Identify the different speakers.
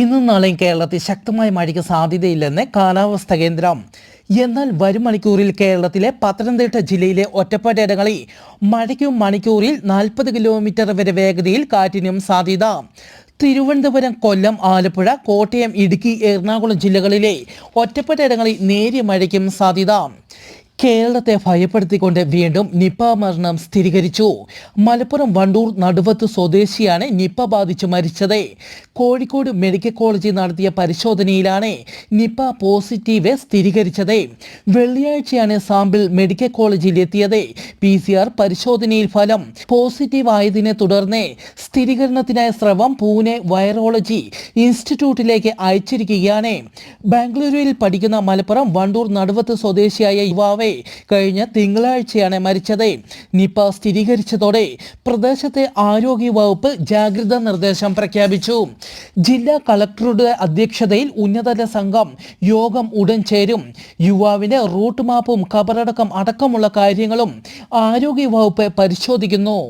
Speaker 1: ഇന്നും നാളെയും കേരളത്തിൽ ശക്തമായ മഴയ്ക്ക് സാധ്യതയില്ലെന്ന് കാലാവസ്ഥാ കേന്ദ്രം. എന്നാൽ വരും മണിക്കൂറിൽ കേരളത്തിലെ പത്തനംതിട്ട ജില്ലയിലെ ഒറ്റപ്പാട്ടിടങ്ങളിൽ മഴയ്ക്കും മണിക്കൂറിൽ നാൽപ്പത് കിലോമീറ്റർ വരെ വേഗതയിൽ കാറ്റിനും സാധ്യത. തിരുവനന്തപുരം കൊല്ലം ആലപ്പുഴ കോട്ടയം ഇടുക്കി എറണാകുളം ജില്ലകളിലെ ഒറ്റപ്പെട്ടയിടങ്ങളിൽ നേരിയ മഴയ്ക്കും സാധ്യത. കേരളത്തെ ഭയപ്പെടുത്തിക്കൊണ്ട് വീണ്ടും നിപ്പ മരണം സ്ഥിരീകരിച്ചു. മലപ്പുറം വണ്ടൂർ നടുവത്ത് സ്വദേശിയാണ് നിപ്പ ബാധിച്ച് മരിച്ചത്. കോഴിക്കോട് മെഡിക്കൽ കോളേജിൽ നടത്തിയ പരിശോധനയിലാണ് നിപ്പ പോസിറ്റീവ് സ്ഥിരീകരിച്ചത്. വെള്ളിയാഴ്ചയാണ് സാമ്പിൾ മെഡിക്കൽ കോളേജിൽ എത്തിയത്. പി സി ആർ പരിശോധനയിൽ ഫലം പോസിറ്റീവ് ആയതിനെ തുടർന്ന് സ്ഥിരീകരണത്തിനായ സ്രവം പൂനെ വൈറോളജി ഇൻസ്റ്റിറ്റ്യൂട്ടിലേക്ക് അയച്ചിരിക്കുകയാണ്. ബാംഗ്ലൂരുവിൽ പഠിക്കുന്ന മലപ്പുറം വണ്ടൂർ നടുവത്ത് സ്വദേശിയായ യുവാവെ കഴിഞ്ഞ തിങ്കളാഴ്ചയാണ് മരിച്ചത്. നിപ സ്ഥിരീകരിച്ചതോടെ പ്രദേശത്തെ ആരോഗ്യ വകുപ്പ് ജാഗ്രതാ നിർദ്ദേശം പ്രഖ്യാപിച്ചു. ജില്ലാ കളക്ടറുടെ അധ്യക്ഷതയിൽ ഉന്നതതല സംഘം യോഗം ഉടൻ ചേരും. യുവാവിന്റെ റൂട്ട് മാപ്പും കബറടക്കം അടക്കമുള്ള കാര്യങ്ങളും ആരോഗ്യ വകുപ്പ് പരിശോധിക്കുന്നു.